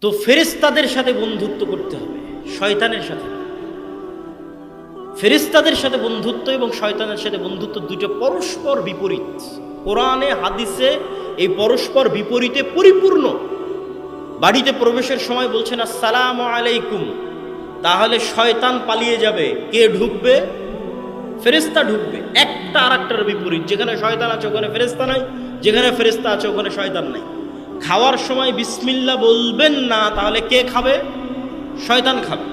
তো ফেরেস্তাদের সাথে বন্ধুত্ব করতে হবে, শয়তানের সাথে। ফেরেস্তাদের সাথে বন্ধুত্ব এবং শয়তানের সাথে বন্ধুত্ব দুটো পরস্পর বিপরীত। কোরআনে, হাদিসে এই পরস্পর বিপরীতে পরিপূর্ণ। বাড়িতে প্রবেশের সময় বলছেন, আসসালাম আলাইকুম। তাহলে শয়তান পালিয়ে যাবে। কে ঢুকবে? ফেরেস্তা ঢুকবে। একটা আর একটার বিপরীত। যেখানে শয়তান আছে, ওখানে ফেরেস্তা নাই। যেখানে ফেরেস্তা আছে, ওখানে শয়তান নাই। খাওয়ার সময় বিসমিল্লা বলবেন না, তাহলে কে খাবে? শয়তান খাবে।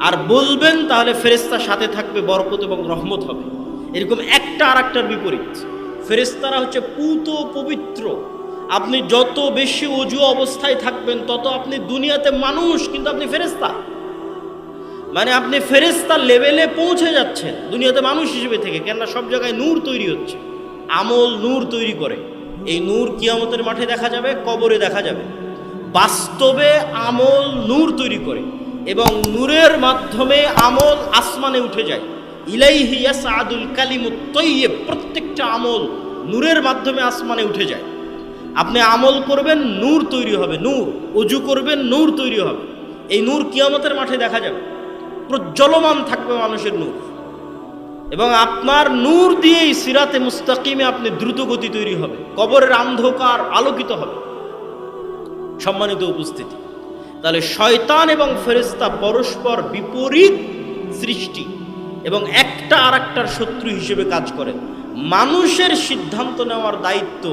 আর বলবেন, তাহলে ফেরেস্তার সাথে থাকবে, বরকত এবং রহমত হবে। এরকম একটা আর একটার বিপরীত। ফেরেস্তারা হচ্ছে পুত পবিত্র। আপনি যত বেশি অজু অবস্থায় থাকবেন, তত আপনি দুনিয়াতে মানুষ, কিন্তু আপনি ফেরেস্তা মানে আপনি ফেরেস্তার লেভেলে পৌঁছে যাচ্ছেন, দুনিয়াতে মানুষ হিসেবে থেকে, কেননা সব জায়গায় নূর তৈরি হচ্ছে। আমল নূর তৈরি করে। এই নূর কিয়ামতের মাঠে দেখা যাবে, কবরে দেখা যাবে। বাস্তবে আমল নূর তৈরি করে এবং নূরের মাধ্যমে আমল আসমানে উঠে যায়। ইলাইহি ইয়াসআদুল কালিমুত তৈয়ব প্রত্যেকটা আমল নূরের মাধ্যমে আসমানে উঠে যায়। আপনি আমল করবেন, নূর তৈরি হবে, নূর। অজু করবেন, নূর তৈরি হবে। এই নূর কিয়ামতের মাঠে দেখা যাবে। প্রজ্বলমান থাকবে মানুষের নূর। এবং আপনার নূর দিয়েই সিরাতে মুস্তাকিমে আপনি দ্রুত গতি তৈরি হবে। কবরের অন্ধকার আলোকিত হবে। সম্মানিত উপস্থিতি, তাহলে শয়তান এবং ফেরেস্তা পরস্পর বিপরীত সৃষ্টি এবং একটা আর একটার শত্রু হিসেবে কাজ করে মানুষের সিদ্ধান্ত নেওয়ার দায়িত্ব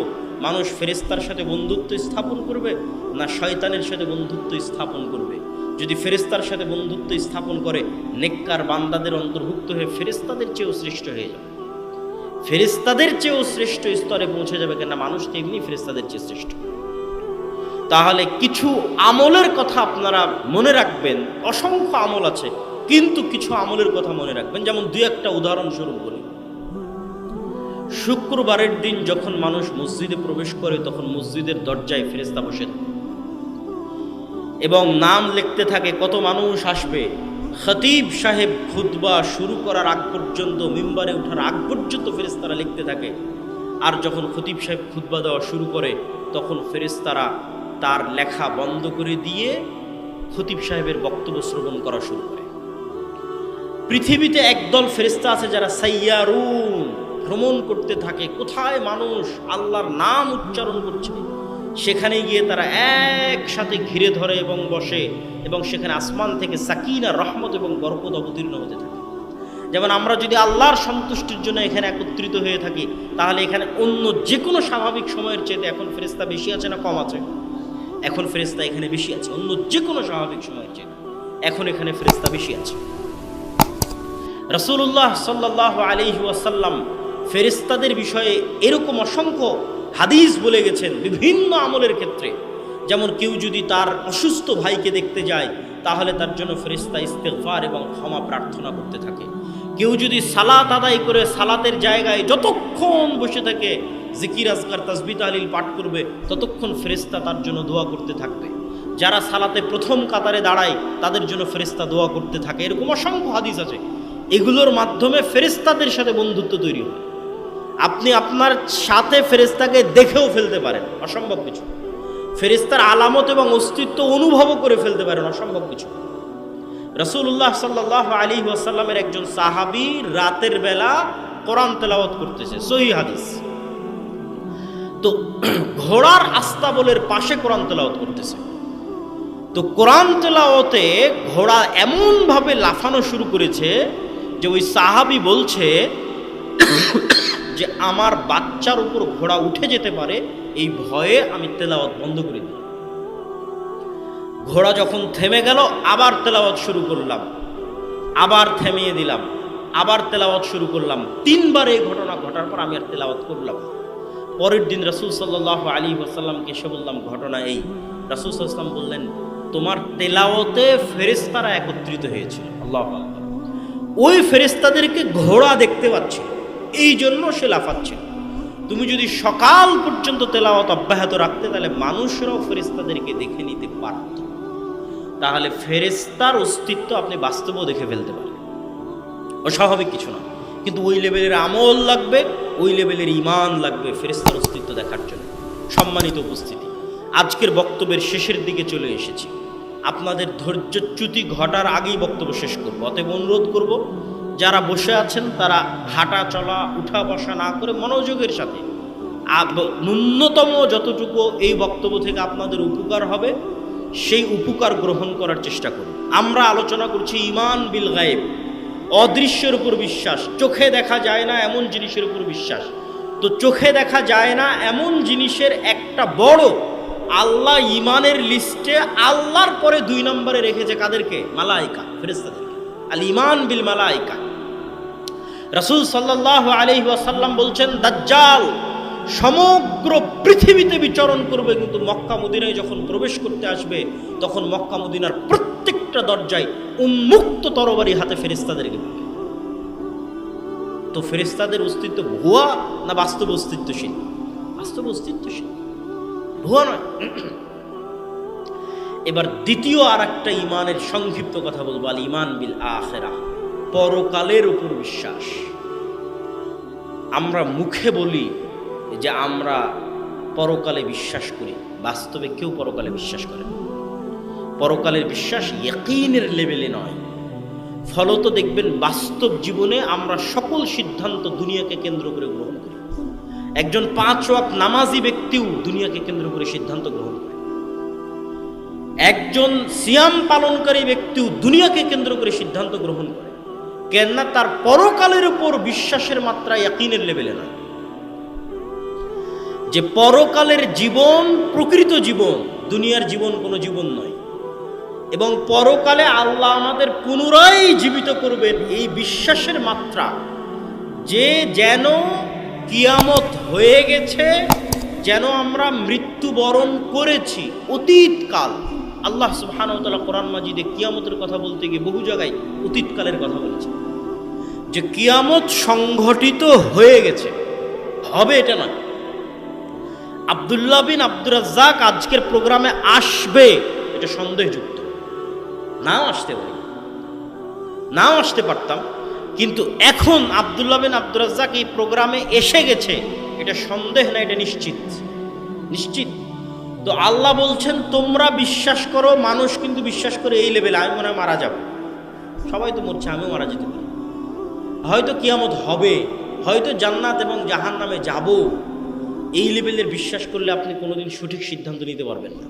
মানুষ ফেরেস্তার সাথে বন্ধুত্ব স্থাপন করবে না শয়তানের সাথে বন্ধুত্ব স্থাপন করবে? যদি ফেরেস্তার সাথে বন্ধুত্ব স্থাপন করে, নেককার বান্দাদের অন্তর্ভুক্ত হয়ে ফেরেস্তাদের চেয়েও শ্রেষ্ঠ হয়ে যাবে। ফেরেস্তাদের চেয়েও শ্রেষ্ঠ স্তরে পৌঁছে যাবে কেন মানুষ তো এমনি ফেরেস্তাদের চেয়ে শ্রেষ্ঠ। তাহলে কিছু আমলের কথা আপনারা মনে রাখবেন, অসংখ্য আমল আছে, কিন্তু কিছু আমলের কথা মনে রাখবেন। যেমন দুই একটা উদাহরণস্বরূপ বলি। শুক্রবারের দিন যখন মানুষ মসজিদে প্রবেশ করে, তখন মসজিদের দরজায় ফেরেস্তা বসে থাকে এবং নাম লিখতে থাকে কত মানুষ আসবে। খতিব সাহেব খুতবা শুরু করার আগ পর্যন্ত, মিম্বারে ওঠার আগ পর্যন্ত ফেরেস্তারা লিখতে থাকে। আর যখন খতিব সাহেব খুতবা দেওয়া শুরু করে, তখন ফেরেস্তারা তার লেখা বন্ধ করে দিয়ে খতিব সাহেবের বক্তব্য শ্রবণ করা শুরু করে। পৃথিবীতে একদল ফেরেস্তা আছে যারা সাইয়ারুন, ভ্রমণ করতে থাকে। কোথায় মানুষ? আল্লাহর নাম উচ্চারণ করছে। সেখানে গিয়ে তারা একসাথে ঘিরে ধরে এবং বসে এবং সেখানে আসমান থেকে সাকিনা, রহমত এবং বরকত অবতীর্ণ হতে থাকে। যেমন আমরা যদি আল্লাহর সন্তুষ্টির জন্য এখানে একত্রিত হয়ে থাকি, তাহলে এখানে অন্য যে কোনো স্বাভাবিক সময়ের চেয়ে এখন ফেরেস্তা বেশি আছে না কম আছে? এখন ফেরেস্তা এখানে বেশি আছে, অন্য যে কোনো স্বাভাবিক সময়ের চেয়ে এখন এখানে ফেরেস্তা বেশি আছে। রসুল্লাহ সাল্লাহ আলিহি ওয়াসাল্লাম ফেরেস্তাদের বিষয়ে এরকম অসংখ্য হাদিস বলে গেছেন বিভিন্ন আমলের ক্ষেত্রে। যেমন কেউ যদি তার অসুস্থ ভাইকে দেখতে যায়, তাহলে তার জন্য ফেরিস্তা ইস্তেফার এবং ক্ষমা প্রার্থনা করতে থাকে। কেউ যদি সালাত আদায় করে সালাতের জায়গায় যতক্ষণ বসে থাকে, জিকির, আজকার তাসবিত আলিল পাঠ করবে, ততক্ষণ ফেরিস্তা তার জন্য দোয়া করতে থাকবে। যারা সালাতে প্রথম কাতারে দাঁড়ায়, তাদের জন্য ফেরিস্তা দোয়া করতে থাকে। এরকম অসংখ্য হাদিস আছে। এগুলোর মাধ্যমে ফেরিস্তাদের সাথে বন্ধুত্ব তৈরি হয়। আপনি আপনার সাথে ফেরেস্তাকে দেখেও ফেলতে পারেন, অসম্ভব কিছু। ফেরেস্তার আলামত এবং অস্তিত্ব অনুভবও করে ফেলতে পারেন, অসম্ভব কিছু। রসুল্লাহ সাল্লাহ আলী ওয়াসাল্লামের একজন সাহাবি রাতের বেলা কোরআন তেলাওয়াত করতেছে সহি হাদিস। তো ঘোড়ার আস্তাবলের পাশে কোরআন তেলাওয়াত করতেছে। তো কোরআন তেলাওয়াতে ঘোড়া এমনভাবে লাফানো শুরু করেছে যে ওই সাহাবি বলছে যে আমার বাচ্চার উপর ঘোড়া উঠে যেতে পারে, এই ভয়ে আমি তেলাওয়াত বন্ধ করে দিই ঘোড়া যখন থেমে গেল, আবার তেলাওয়াত শুরু করলাম। আবার থেমিয়ে দিলাম, আবার তেলাওয়াত শুরু করলাম। তিনবার এই ঘটনা ঘটার পর আমি আর তেলাওয়াত করলাম পরের দিন রাসুল সাল্লাহ আলী ওসাল্লামকে এসে বললাম, ঘটনা এই। রাসুল সাল্লাম বললেন, তোমার তেলাওতে ফেরেস্তারা একত্রিত হয়েছিল। আল্লাহ। ওই ফেরেস্তাদেরকে ঘোড়া দেখতে পাচ্ছিল। এই জন্য সে লাফাচ্ছে। তুমি যদি সকাল পর্যন্ত তেলাওয়াত অব্যাহত রাখতে, তাহলে মানুষরাও ফেরেস্তাদেরকে দেখে নিতে পারত। তাহলে ফেরেস্তার অস্তিত্ব আপনি বাস্তবেও দেখে ফেলতে পারেন অস্বাভাবিক কিছু না। কিন্তু ওই লেভেলের আমল লাগবে, ওই লেভেলের ইমান লাগবে ফেরেস্তার অস্তিত্ব দেখার জন্য। সম্মানিত উপস্থিতি, আজকের বক্তব্যের শেষের দিকে চলে এসেছি। আপনাদের ধৈর্যচ্যুতি ঘটার আগেই বক্তব্য শেষ করব। অতএব অনুরোধ করব যারা বসে আছেন, তারা হাঁটা চলা, উঠা বসা না করে মনোযোগের সাথে ন্যূনতম যতটুকু এই বক্তব্য থেকে আপনাদের উপকার হবে, সেই উপকার গ্রহণ করার চেষ্টা করুন। আমরা আলোচনা করছি ইমান বিল গায়েব, অদৃশ্যের উপর বিশ্বাস। চোখে দেখা যায় না এমন জিনিসের উপর বিশ্বাস। তো চোখে দেখা যায় না এমন জিনিসের একটা বড় আল্লাহ ইমানের লিস্টে আল্লাহর পরে দুই নম্বরে রেখেছে কাদেরকে? মালাইকা ফেরেস্তাদেরকে আল ইমান বিল মালাইকা। রাসূল সাল্লাহ আলাইহি ওয়াসাল্লাম বলছেন, দাজ্জাল সমগ্র পৃথিবীতে বিচরণ করবে কিন্তু মক্কা মদিনায় যখন প্রবেশ করতে আসবে, তখন মক্কা মদিনার প্রত্যেকটা দরজায় উন্মুক্ত তরবারি হাতে ফেরেস্তাদেরকে তো ফেরেস্তাদের অস্তিত্ব ভুয়া না বাস্তব অস্তিত্বশীল? বাস্তব অস্তিত্বশীল। ভুয়া নয়। এবার দ্বিতীয় আর একটা ইমানের সংক্ষিপ্ত কথা বলব আল ইমান বিল আখেরা পরকালের উপর বিশ্বাস। আমরা মুখে বলি যে আমরা পরকালে বিশ্বাস করি, বাস্তবে কেউ পরকালে বিশ্বাস করে। পরকালের বিশ্বাস ইয়কিনের লেভেলে নয়। ফলত দেখবেন বাস্তব জীবনে আমরা সকল সিদ্ধান্ত দুনিয়াকে কেন্দ্র করে গ্রহণ করি। একজন পাঁচ ওয়াক্ত নামাজি ব্যক্তিও দুনিয়াকে কেন্দ্র করে সিদ্ধান্ত গ্রহণ করে। একজন সিয়াম পালনকারী ব্যক্তিও দুনিয়াকে কেন্দ্র করে সিদ্ধান্ত গ্রহণ করে। কেননা তার পরকালের উপর বিশ্বাসের মাত্রা ইয়াকিনের লেভেলে নয় যে পরকালের জীবন প্রকৃত জীবন, দুনিয়ার জীবন কোনো জীবন নয়। এবং পরকালে আল্লাহ আমাদের পুনরায় জীবিত করবেন এই বিশ্বাসের মাত্রা। যে যেন কিয়ামত হয়ে গেছে, যেন আমরা মৃত্যুবরণ করেছি অতীতকাল। আল্লাহ সুবহানাহু ওয়া কোরআন মাজিদে কিয়ামতের কথা বলতে গিয়ে বহু জায়গায় অতীতকালের কথা বলেছে যে কিয়ামত সংঘটিত হয়ে গেছে, হবে এটা না আবদুল্লাহ বিন আব্দুর রাজ্জাক আজকের প্রোগ্রামে আসবে, এটা সন্দেহযুক্ত। নাও আসতে পারি। নাও আসতে পারতাম, কিন্তু এখন আবদুল্লাহ বিন আব্দুর রাজ্জাক এই প্রোগ্রামে এসে গেছে, এটা সন্দেহ না, এটা নিশ্চিত। নিশ্চিত। তো আল্লাহ বলছেন, তোমরা বিশ্বাস করো, মানুষ কিন্তু বিশ্বাস করে এই লেভেলে আমি মনে হয় মারা যাব। সবাই তো মরছে, আমিও মারা যেতে পারি। হয়তো কিয়ামত হবে, হয়তো জান্নাত এবং জাহান নামে যাব। এই লেভেলের বিশ্বাস করলে আপনি কোনোদিন সঠিক সিদ্ধান্ত নিতে পারবেন না।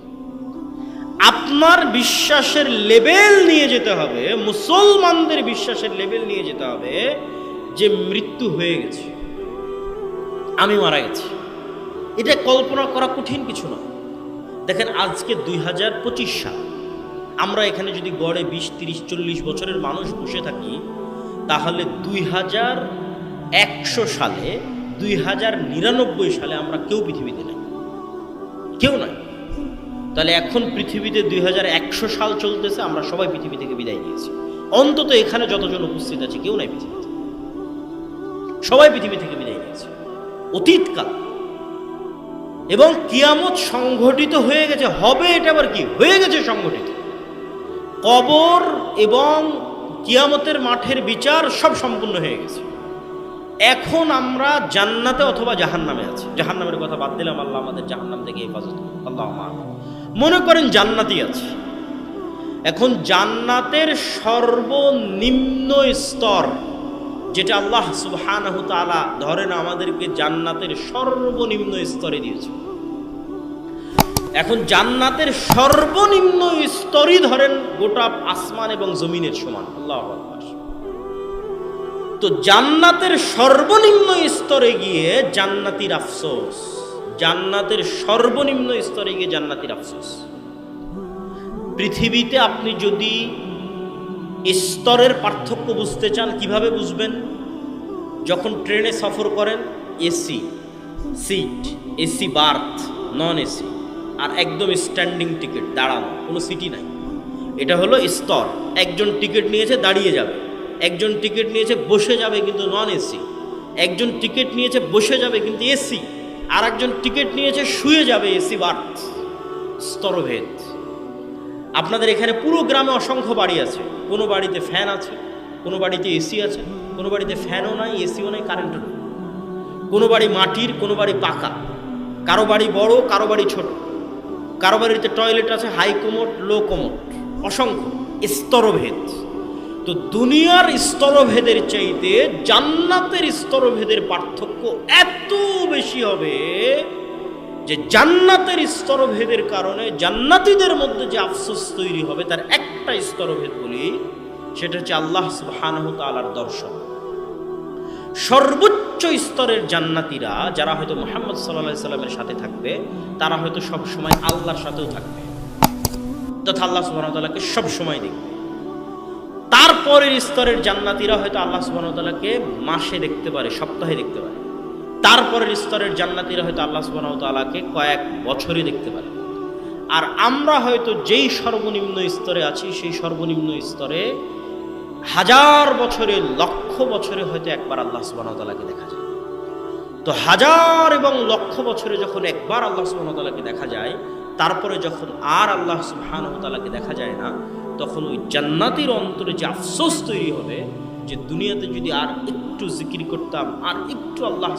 আপনার বিশ্বাসের লেভেল নিয়ে যেতে হবে, মুসলমানদের বিশ্বাসের লেভেল নিয়ে যেতে হবে যে মৃত্যু হয়ে গেছে, আমি মারা গেছি। এটা কল্পনা করা কঠিন কিছু না দেখেন আজকে দুই হাজার পঁচিশ সাল। আমরা এখানে যদি গড়ে বিশ, তিরিশ, চল্লিশ বছরের মানুষ বসে থাকি, তাহলে দুই হাজার একশো সালে, দুই হাজার নিরানব্বই সালে আমরা কেউ পৃথিবীতে নেই। কেউ নাই। তাহলে এখন পৃথিবীতে দুই হাজার একশো সাল চলতেছে, আমরা সবাই পৃথিবী থেকে বিদায় নিয়েছি। অন্তত এখানে যতজন উপস্থিত আছে, কেউ নাই পৃথিবীতে। সবাই পৃথিবী থেকে বিদায় নিয়েছে। অতীতকাল। এবং কিয়ামত সংঘটিত হয়ে গেছে। হবে এটা আবার কি? হয়ে গেছে সংঘটিত। কবর এবং কিয়ামতের মাঠের বিচার সব সম্পূর্ণ হয়ে গেছে। এখন আমরা জান্নাতে অথবা জাহান্নামে আছি। জাহান্নামের কথা বাদ দিলাম, আল্লাহ আমাদের জাহান্নাম থেকে হেফাজত আল্লাহ মনে করেন জান্নাতি আছে। এখন জান্নাতের সর্বনিম্ন স্তর যেটা আল্লাহ সুবহানাহু ধরেন আমাদেরকে জান্নাতের সর্বনিম্ন স্তরে দিয়েছে। এখন জান্নাতের সর্বনিম্ন স্তরই ধরেন গোটা আসমান এবং জমিনের সমান। আল্লাহ তো জান্নাতের সর্বনিম্ন স্তরে গিয়ে জান্নাতির আফসোস, জান্নাতের সর্বনিম্ন স্তরে গিয়ে জান্নাতির আফসোস। পৃথিবীতে আপনি যদি স্তরের পার্থক্য বুঝতে চান, কীভাবে বুঝবেন? যখন ট্রেনে সফর করেন, AC, seat, AC berth, non AC, আর একদম স্ট্যান্ডিং টিকিট, দাঁড়ানো, কোনো সিটি নাই। এটা হলো স্তর। একজন টিকিট নিয়েছে, দাঁড়িয়ে যাবে। একজন টিকিট নিয়েছে, বসে যাবে, কিন্তু নন এসি। একজন টিকিট নিয়েছে, বসে যাবে, কিন্তু এসি। আর একজন টিকিট নিয়েছে, শুয়ে যাবে, এসি বার্থ। স্তরভেদ। আপনাদের এখানে পুরো গ্রামে অসংখ্য বাড়ি আছে। কোনো বাড়িতে ফ্যান আছে, কোনো বাড়িতে এসি আছে, কোনো বাড়িতে ফ্যানও নাই এসিও নাই কারেন্টও নেই। কোনো বাড়ি মাটির, কোনো বাড়ি পাকা। কারও বাড়ি বড়, কারও বাড়ি ছোট। কারও বাড়িতে টয়লেট আছে হাই কোমোট লো কোমোট অসংখ্য, স্তরভেদ। তো দুনিয়ার স্তরভেদের চাইতে জান্নাতের স্তরভেদের পার্থক্য এত বেশি হবে যে জান্নাতের স্তরভেদের কারণে জান্নাতীদের মধ্যে যে আফসোস তৈরি হবে, তার একটা স্তরভেদ বলি, সেটা হচ্ছে আল্লাহ সুবহানাহু তাআলার দর্শন। সর্বোচ্চ স্তরের জান্নাতীরা, যারা হয়তো মোহাম্মদ সাল্লাহ সাল্লামের সাথে থাকবে, তারা হয়তো সব সময় আল্লাহর সাথেও থাকবে। তথা আল্লাহ সুবহানাহু তাআলাকে সব সময় দেখবে। তারপরের স্তরের জান্নাতীরা হয়তো আল্লাহ সুবহানাহু তাআলাকে মাসে দেখতে পারে, সপ্তাহে দেখতে পারে। তারপরের স্তরের জান্নাতীরা হয়তো আল্লাহ সুবহানাহু তাআলাকে কয়েক বছরই দেখতে পারে। আর আমরা হয়তো যেই সর্বনিম্ন স্তরে আছি, সেই সর্বনিম্ন স্তরে হাজার বছরে, লক্ষ বছরে হয়তো একবার আল্লাহ সুবহানাহু তাআলাকে দেখা যায়। তো হাজার এবং লক্ষ বছরে যখন একবার আল্লাহ সুবহানাহু তাআলাকে দেখা যায়, তারপরে যখন আর আল্লাহ সুবহানাহু তাআলাকে দেখা যায় না, তখন ওই জান্নাতের অন্তরে যে আফসোস তৈরি হবে যে দুনিয়াতে যদি আর একটু জিকির করতাম, আর একটু আল্লাহ